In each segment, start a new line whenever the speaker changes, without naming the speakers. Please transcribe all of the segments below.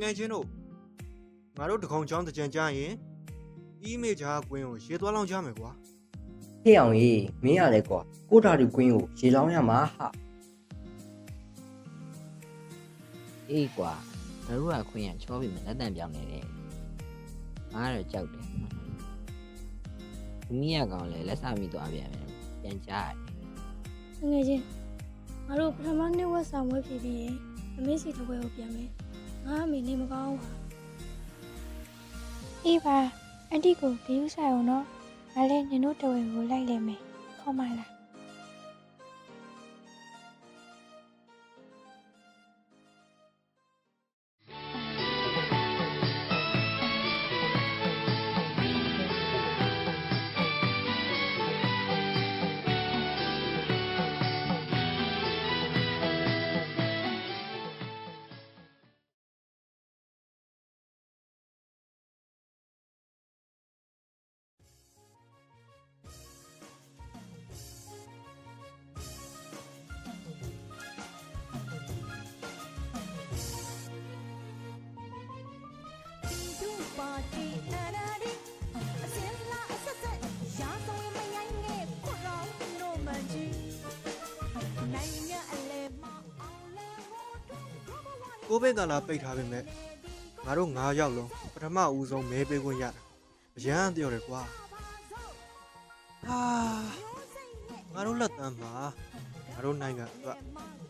ငယ်ချင်းတို့ငါတို့တကောင်ချောင်းတကြံကြရင်အီးမေဂျာကွင်းကိုရေသွားလောင်းကြမယ်ကွာ
ဟေ့အောင်ကြီးမင်းရလဲကွာကိုတာရီကွင်းကိုရေလောင်းရမှာဟာ
အေးကွာငါတို့ကခွင့်ရချောပြီးမလက်တန်ပြောင်းနေတယ်ငါကတော့ကြောက်တယ်မိရကောင်လည်းလက်စမိသွားပြန်တယ်ပြန်ကြားရတယ်
ငွေချင်းငါတို့ပထမနှစ်ဝက်ဆောင်ဝဲဖြစ်ပြီးရင်အမေစီတစ်ဝဲကိုပြန်မယ် ငါအမေနေမကောင်းပါ
အေးပါအန်တီကိုဂယူးဆိုင်အောင်နော်ငါလည်းနင်တို့တဝဲကိုလိုက်လဲမယ်ခေါ်မလား
ကို
ဗစ်ကလာပိတ်ထားပေမဲ့ငါတို့၅ယောက်လုံးပထမဦးဆုံးမဲပေးခွင့်ရတာအရန်ပြောတယ်ကွာဟာငါတို့လက်တန်းမှာငါတို့နိုင်ငံအတွက်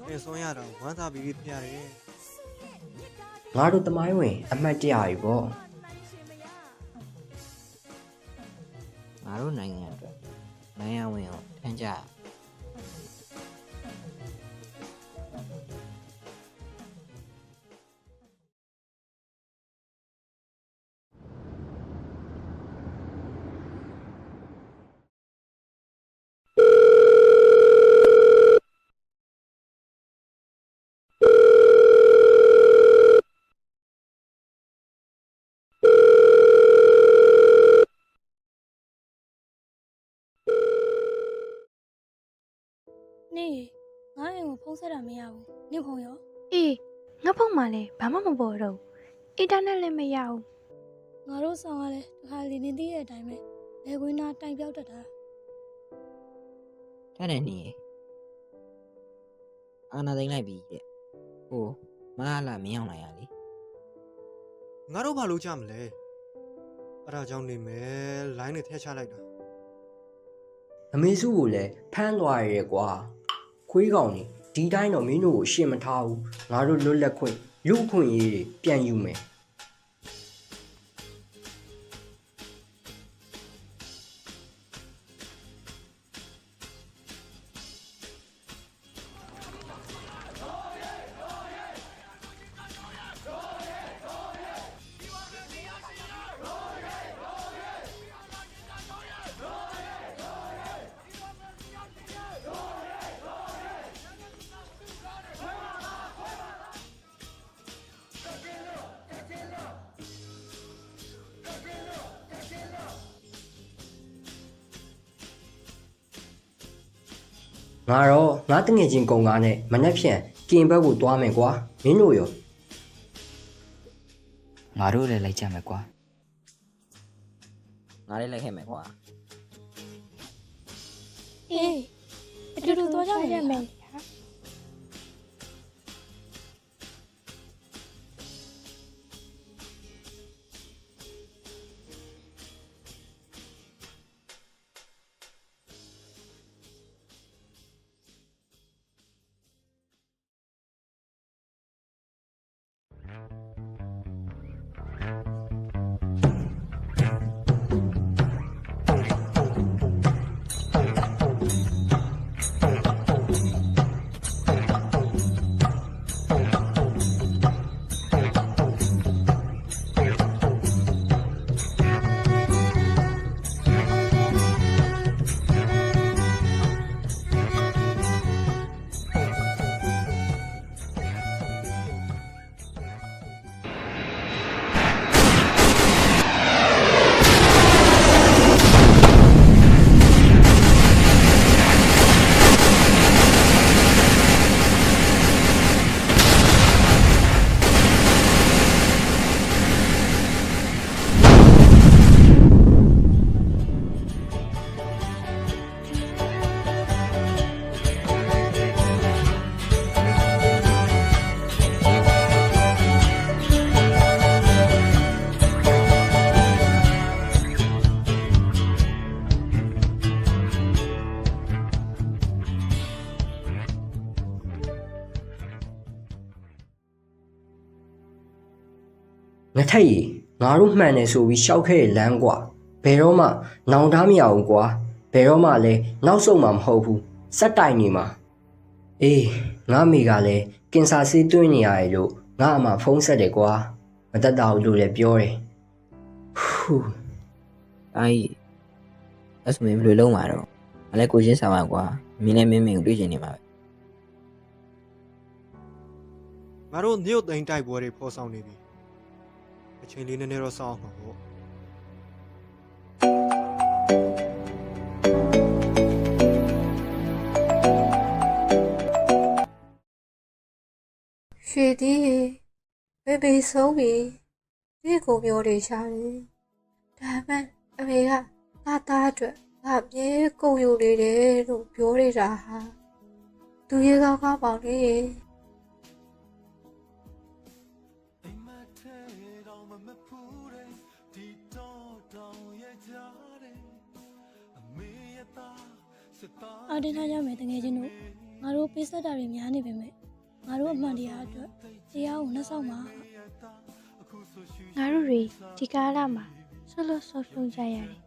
ပြင်ဆွမ်းရတာဝမ်းသာပြီးဖြစ်ရတယ်
ငါတို့တမိုင်းဝင် အမှတ်တရကြီးပေါ့
တို့နိုင်ငံအတွက်နိုင်ငံဝင်အောင်ထမ်းကြ
နေငါအိမ်ကိုဖုန်းဆက်တာမရဘူးနေဖုန်းရော
အေးငါဖုန်းမှလည်းဘာမှမပေါ်တော့ဘူးအင်တာနက်လည်းမရဘူး
ငါတို့ဆောင်ရလဲတခါလီနေသေးတဲ့အတိုင်းပဲလေခွင်းသားတိုင်ပြောက်တတ်တာ
ထားတယ်နေအာနာသိမ့်လိုက်ပြီတဲ့ဟိုမလားလာမင်းအောင်လိုက်ရလေ
ငါတို့ဘာလို့ကြမလဲအဲ့ဒါကြောင့်နေမယ်လိုင်းနဲ့ထည့်ချလိုက်တာ
အမေစုကိုလည်းဖမ်းသွားရဲကွာ ခွေးကောင်နေဒီတိုင်းတော့မင်းတို့ကိုရှင်းမထားဘူးငါတို့လွတ်လပ်ခွင့်လူအခွင့်အရေးတွေပြန်ယူမယ် ငါတော့ငါတငယ်ချင်းကုံကားနဲ့မနှက်ဖြန်ကင်ဘက်ကိုသွားမယ်ကွာမင်းတို့ရော
ငါတို့လည်းလိုက်ကြမယ်ကွာ
ငါလည်းလိုက်ခဲ့မယ်ကွာ
အေးအတူတူသွားကြမယ်
ငထက်ရီငါတို့မှန်တယ်ဆိုပြီးရှောက်ခဲ့တဲ့လမ်းကွာဘယ်တော့မှနောင်တမရဘူးကွာဘယ်တော့မှလည်းနောက်ဆုံးမှမဟုတ်ဘူးစက်တိုင်နေမှာအေးငါမိကလည်းကင်ဆာဆေးသွင်းနေရတယ်လို့ငါအမဖုန်းဆက်တယ်ကွာမတက်တာဘူးလို့လည်းပြောတယ်ဟူး
တာကြီးအဲ့ဆိုမင်းဘယ်လိုလုပ်မှာတော့မလဲကိုချင်းဆောင်ပါကွာမင်းလည်းမင်းမင်းကိုတွေ့ချင်နေမှာပဲ
ငါတို့မြို့သိမ်းတိုက်ပွဲတွေဖော်ဆောင်နေပြီ အချိန်လေးနည်းနည်းတော့စောင့်အောင်ပါပေါ့
ရွှေသည်ဘေဘေဆုံးပြီဒီကိုမျိုးတွေရှာတယ်ဒါမှန်အမေကငါသားအတွက်ငါအမြဲကုန်ယူနေတယ်လို့ပြောနေတာဟာသူရေကောင်းကောင်းပေါင်းနေ
အာတင်ထားကြမယ်တကယ်ချင်းတို့ငါတို့ပေးဆက်တာတွေများနေပေမဲ့ငါတို့အမှန်တရားအတွက်တရားကိုနှက်ဆောင်ပါ
ငါတို့တွေဒီကာလမှာဆွလို့ဆုံးရှုံးကြရတယ်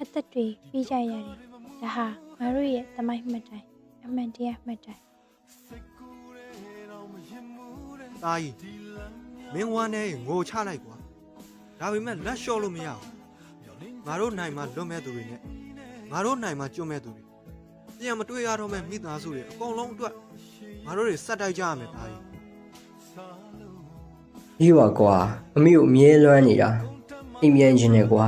အသက်တွေပြီးကြရတယ်ဒါဟာငါတို့ရဲ့သမိုင်းမှတ်တိုင်အမှန်တရားမှတ်တိုင်
တာကြီးမင်းဝမ်းနေငိုချလိုက်ကွာ ဒါပေမဲ့လက်လျှော့လို့မရဘူးငါတို့နိုင်မှာလွတ်မဲ့သူတွေနဲ့ငါတို့နိုင်မှာကျွတ်မဲ့သူတွေပြန်မတွေ့ရတော့မဲ့မိသားစုတွေအကုန်လုံးအတွက်ငါတို့တွေစက်တိုက်ကြရမယ်တာကြီး
ပြီးပါကွာအမေကိုအမြဲလွမ်းနေတာအိမ်ပြန်ခြင်းနဲ့ကွာ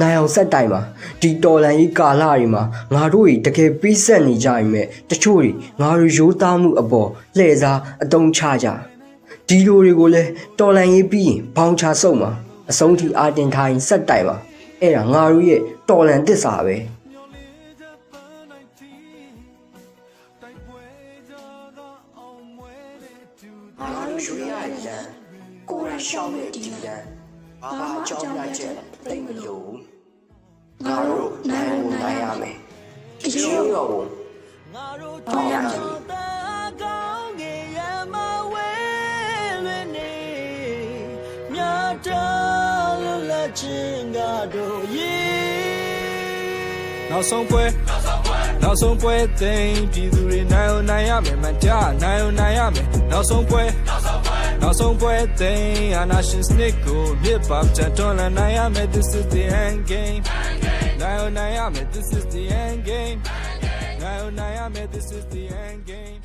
နိုင်အောင်ဆက်တိုင်ပါဒီတော်လန်ကြီးကာလာတွေမှာငါတို့တွေတကယ်ပြီးဆက်နေကြရင်မဲ့တချို့တွေငါတို့ရိုးသားမှုအပေါ်လှည့်စားအတုံးချကြ ဒီလိုတွေကိုလည်းတော်လန်ကြီးပြီးရင်ဘောင်းချဆုပ်မှာအဆုံးထိအာတင်ထိုင်ဆက်တိုင်ပါအဲ့ဒါငါတို့ရဲ့တော်လန်တစ္ဆာပဲငါတို့ရွှေရလန်ကိုယ်ရရှောင်းတဲ့ဒီလန်ဘာမှအကြောင်းပြချက်တိတ်မလို့ငါတို့နိုင်လို့နိုင်ရမယ်အရေးရောဘူးငါတို့တော့ရမယ်
နောက်ဆုံးပွဲနောက်ဆုံးပွဲသိမ်းပြည်သူတွေနိုင်အောင်နိုင်ရမယ်မတရားနိုင်အောင်နိုင်ရမယ်နောက်ဆုံးပွဲနောက်ဆုံးပွဲသိမ်းအာနာရှင်စနစ်ကိုမြစ်ပါချတွန်းလာနိုင်ရမယ် this is the end game နိုင်အောင်နိုင်ရမယ် this is the end game နိုင်အောင်နိုင်ရမယ် this is the end game